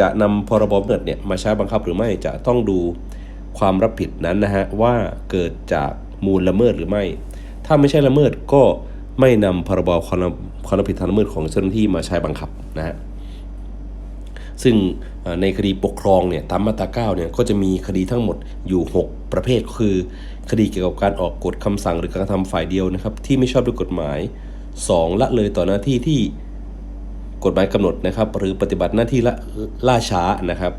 จะนำพรบเนิดเนี่ยมาใช้บังคับหรือไม่จะต้องดูความรับผิดนั้นนะฮะว่าเกิดจากมูลละเมิดหรือไม่ ถ้าไม่ใช่ละเมิดก็ไม่นำพรบความรับความรับผิดทางละเมิดของเจ้าหน้าที่มาใช้บังคับนะฮะซึ่งในคดีปกครองเนี่ยตามมาตรา9เนี่ยก็จะมีคดีทั้งหมดอยู่ 6 ประเภทคือ คดีเกี่ยวกับการออกกฎคำสั่งหรือการกระทำฝ่ายเดียวนะครับที่ไม่ชอบด้วยกฎหมาย 2. ละเลยต่อหน้าที่ที่ กฎหมายกำหนดนะครับ หรือปฏิบัติหน้าที่ละล่าช้านะครับ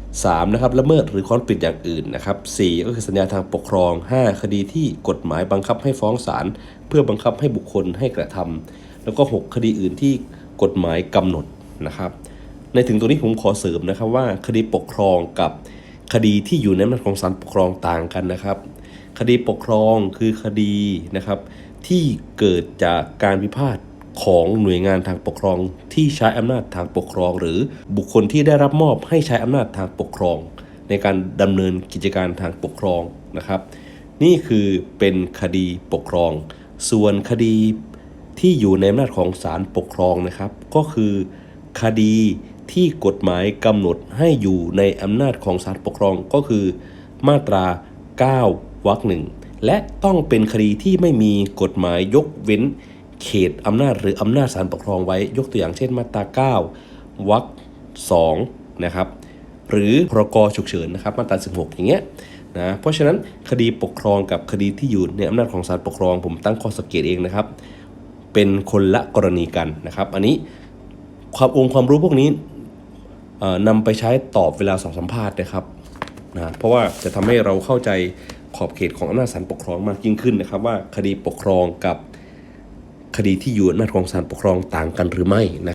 3นะครับละเมิดหรือค้อนปิดอย่างอื่นนะครับ4ก็คือสัญญาทางปกครอง 5 คดีที่กฎหมายบังคับให้ฟ้องศาลเพื่อบังคับให้บุคคลให้กระทำแล้วก็ 6 คดีอื่นที่กฎหมายกำหนดนะครับ ในถึงตรงนี้ผมขอเสริมนะครับว่าคดีปกครองกับคดีที่อยู่ในอำนาจของศาลปกครองต่างกันนะครับ คดีปกครองคือคดีนะครับที่เกิดจากการพิพาท ของหน่วยงานทางปกครองที่ใช้อำนาจทางปกครอง หรือบุคคลที่ได้รับมอบให้ใช้อำนาจทางปกครอง ในการดำเนินกิจการทางปกครองนะครับ นี่คือเป็นคดีปกครอง ส่วนคดีที่อยู่ในอำนาจของศาลปกครองนะครับ ก็คือคดีที่กฎหมายกำหนดให้อยู่ในอำนาจของศาลปกครองก็คือ มาตรา 9วรรคหนึ่งและต้องเป็นคดีที่ไม่มีกฎหมายยกเว้น เขตอำนาจหรืออำนาจศาลปกครองไว้ยกตัวอย่างเช่นมาตรา 9วรรค2นะครับหรือพรกฉุกเฉินนะครับมาตรา 16 อย่างเงี้ยนะเพราะฉะนั้นคดีปกครองกับคดีที่อยู่ในอำนาจของศาลปกครอง ผมตั้งข้อสังเกตเองนะครับ เป็นคนละกรณีกันนะครับ อันนี้ความองค์ความรู้พวกนี้นำไปใช้ตอบเวลาสอบสัมภาษณ์นะครับนะเพราะว่าจะทำให้เราเข้าใจขอบเขตของอำนาจศาลปกครองมากยิ่งขึ้นนะครับ ว่าคดีปกครองกับ คดีที่อยู่ในอำนาจของศาลปกครองต่างกันหรือไม่นะ